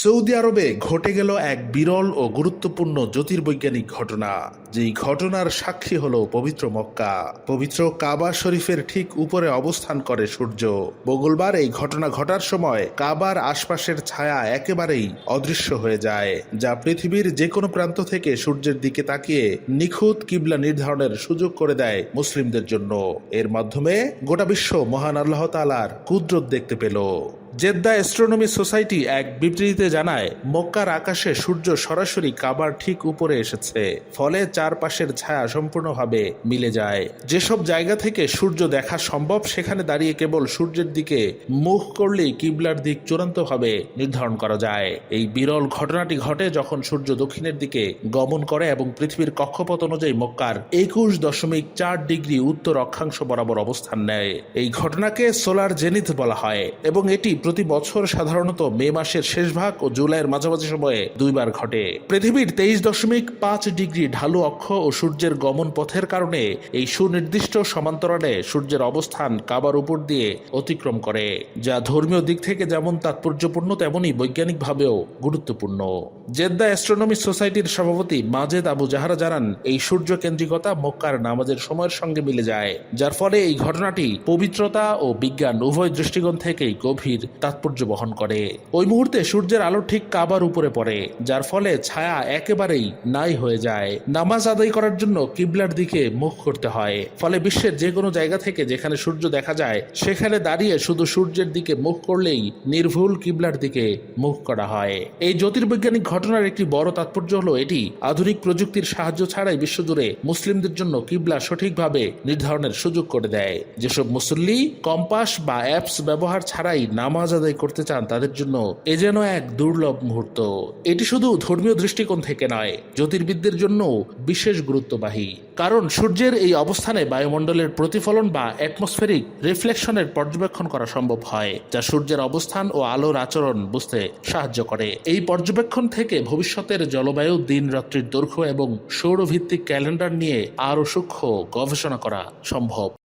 Saudi আরবে ঘটে গেল এক বিরল ও গুরুত্বপূর্ণ জ্যোতির্বৈজ্ঞানিক ঘটনা। যেই ঘটনার সাক্ষী হল পবিত্র মক্কা। পবিত্র কাবা শরীফের ঠিক উপরে অবস্থান করে সূর্য। মঙ্গলবার এই ঘটনা ঘটার সময় কাবার আশপাশের ছায়া একেবারেই অদৃশ্য হয়ে যায়, যা পৃথিবীর যে কোনো প্রান্ত থেকে সূর্যের দিকে তাকিয়ে নিখুঁত কিবলা নির্ধারণের সুযোগ করে দেয় মুসলিমদের জন্য। এর মাধ্যমে গোটা বিশ্ব মহান আল্লাহ তালার কুদরত দেখতে পেল। জেদ্দা অ্যাস্ট্রোনমি সোসাইটি এক বিবৃতিতে জানায়, মক্কার আকাশে সূর্য সরাসরি কাবার ঠিক উপরে এসেছে, ফলে চারপাশের ছায়া সম্পূর্ণভাবে মিলে যায়। যেসব জায়গা থেকে সূর্য দেখা সম্ভব, সেখানে দাঁড়িয়ে কেবল সূর্যের দিকে মুখ করলেই কিবলার দিক চূড়ান্তভাবে নির্ধারণ করা যায়। এই বিরল ঘটনাটি ঘটে যখন সূর্য দক্ষিণের দিকে গমন করে এবং পৃথিবীর কক্ষপথ অনুযায়ী মক্কার একুশ দশমিক চার ডিগ্রি উত্তর অক্ষাংশ বরাবর অবস্থান নেয়। এই ঘটনাকে সোলার জেনিথ বলা হয় এবং এটি প্রতি বছর সাধারণত মে মাসের শেষ ভাগ ও জুলাইয়ের মাঝামাঝি সময়ে দুইবার ঘটে। পৃথিবীর তেইশ দশমিক পাঁচ ডিগ্রি ঢালু অক্ষ ও সূর্যের গমন পথের কারণে এই সুনির্দিষ্ট সমান্তরালে সূর্যের অবস্থান কাবার উপর দিয়ে অতিক্রম করে, যা ধর্মীয় দিক থেকে যেমন তাৎপর্যপূর্ণ তেমনই বৈজ্ঞানিকভাবেও গুরুত্বপূর্ণ। জেদ্দা অ্যাস্ট্রোনমি সোসাইটির সভাপতি মাজেদ আবু জাহারা জানান, এই সূর্য কেন্দ্রিকতা মক্কার নামাজের সময়ের সঙ্গে মিলে যায়, যার ফলে এই ঘটনাটি পবিত্রতা ও বিজ্ঞান উভয় দৃষ্টিকোণ থেকেই গভীর। তাৎপর্য বহন করে। ওই মুহূর্তে সূর্যের আলো ঠিক কাবার উপরে পড়ে, যার ফলে ছায়া একেবারেই নাই হয়ে যায়। নামাজ আদায় করার জন্য কিবলার দিকে মুখ করতে হয়, ফলে বিশ্বের যে কোনো জায়গা থেকে যেখানে সূর্য দেখা যায়, সেখানে দাঁড়িয়ে শুধু সূর্যের দিকে মুখ করলেই নির্ভুল কিবলার দিকে মুখ করা হয়। এই জ্যোতির্বৈজ্ঞানিক ঘটনার একটি বড় তাৎপর্য হলো এটি, আধুনিক প্রযুক্তির সাহায্য ছাড়াই বিশ্বজুড়ে মুসলিমদের জন্য কিবলা সঠিকভাবে নির্ধারণের সুযোগ করে দেয়। যেসব মুসল্লি, কম্পাস বা অ্যাপস ব্যবহার ছাড়াই নামাজ আদায় করতে চান, তাদের জন্য এ যেন এক দুর্লভ মুহূর্ত। এটি শুধু ধর্মীয় দৃষ্টিকোণ থেকে নয়, জ্যোতির্বিদদের জন্য বিশেষ গুরুত্ববাহী। কারণ সূর্যের এই অবস্থানে বায়ুমণ্ডলের প্রতিফলন বা অ্যাটমসফেরিক রিফ্লেকশনের পর্যবেক্ষণ করা সম্ভব হয়, যা সূর্যের অবস্থান ও আলোর আচরণ বুঝতে সাহায্য করে। এই পর্যবেক্ষণ থেকে ভবিষ্যতের জলবায়ু দিন রাত্রির দৈর্ঘ্য এবং সৌরভিত্তিক ক্যালেন্ডার নিয়ে আরও সূক্ষ্ম গবেষণা করা সম্ভব।